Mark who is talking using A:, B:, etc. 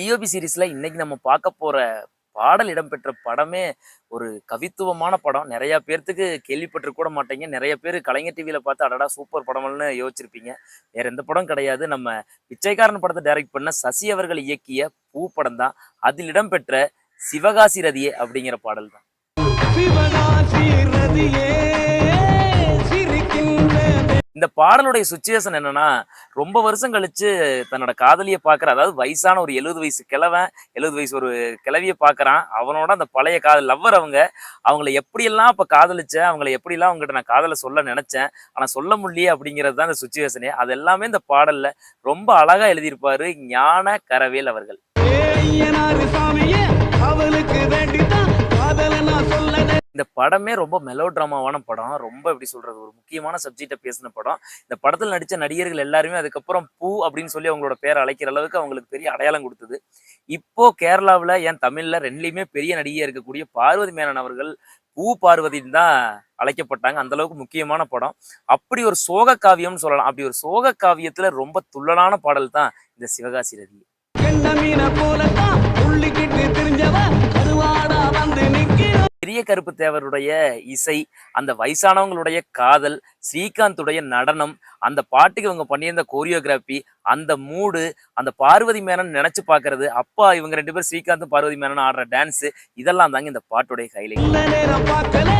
A: DOP சீரிஸ்ல இன்னைக்கு நம்ம பார்க்க போகிற பாடல் இடம்பெற்ற படமே ஒரு கவித்துவமான படம். நிறையா பேர்த்துக்கு கேள்விப்பட்டு கூட மாட்டீங்க. நிறைய பேர் கலைஞர் டிவியில பார்த்து அடடா சூப்பர் படம்னு யோசிச்சிருப்பீங்க. வேற எந்த படம் கிடையாது. நம்ம பிச்சைக்காரன் படத்தை டைரக்ட் பண்ண சசி அவர்கள் இயக்கிய பூ படம் தான். அதில் இடம்பெற்ற சிவகாசி ரதியே அப்படிங்கிற பாடல் தான்.
B: சிவகாசி ரதியே.
A: இந்த பாடலுடைய சுச்சுவேஷன் என்னன்னா ரொம்ப வருஷம் கழிச்சு தன்னோட காதலியை பார்க்குற அதாவது வயசான ஒரு எழுபது வயசு கிழவன் எழுபது வயசு ஒரு கிழவியை பார்க்குறான். அவனோட அந்த பழைய காதல் லவ்வர் அவங்க அவங்கள எப்படியெல்லாம் இப்போ காதலிச்சேன் அவங்கள எப்படிலாம் அவங்ககிட்ட நான் காதலை சொல்ல நினைச்சேன் ஆனால் சொல்ல முடியலையே அப்படிங்கிறது தான் இந்த சுச்சுவேஷனே. அது எல்லாமே இந்த பாடலில் ரொம்ப அழகா எழுதியிருப்பாரு ஞான கரவேல் அவர்கள் படமே ரொம்ப மெலோ ட்ராமாவான படம். ரொம்ப எப்படி சொல்றது ஒரு முக்கியமான சப்ஜெக்டை பேசின படம். இந்த படத்தில் நடித்த நடிகர்கள் எல்லாருமே அதுக்கப்புறம் பூ அப்படின்னு சொல்லி அவங்களோட பேரை அழைக்கிற அளவுக்கு அவங்களுக்கு பெரிய அடையாளம் கொடுத்தது. இப்போ கேரளாவில் ஏன் தமிழ்ல ரெண்டுலையுமே பெரிய நடிகையாக இருக்கக்கூடிய பார்வதி மேனன் அவர்கள் பூ பார்வதின்னு தான் அழைக்கப்பட்டாங்க. அந்த அளவுக்கு முக்கியமான படம். அப்படி ஒரு சோக காவியம்னு சொல்லலாம். அப்படி ஒரு சோக காவியத்துல ரொம்ப துள்ளலான பாடல் தான் இந்த சிவகாசி ரதி பெரிய கருப்பு தேவருடைய இசை அந்த வயசானவங்களுடைய காதல் ஸ்ரீகாந்துடைய நடனம் அந்த பாட்டுக்கு இவங்க பண்ணியிருந்த கோரியோகிராஃபி அந்த மூடு அந்த பார்வதி மேனன் நினைச்சு பார்க்கறது அப்பா இவங்க ரெண்டு பேரும் ஸ்ரீகாந்தும் பார்வதி மேனன் ஆடுற டான்ஸ் இதெல்லாம் தாங்க இந்த பாட்டுடைய ஹைலைட்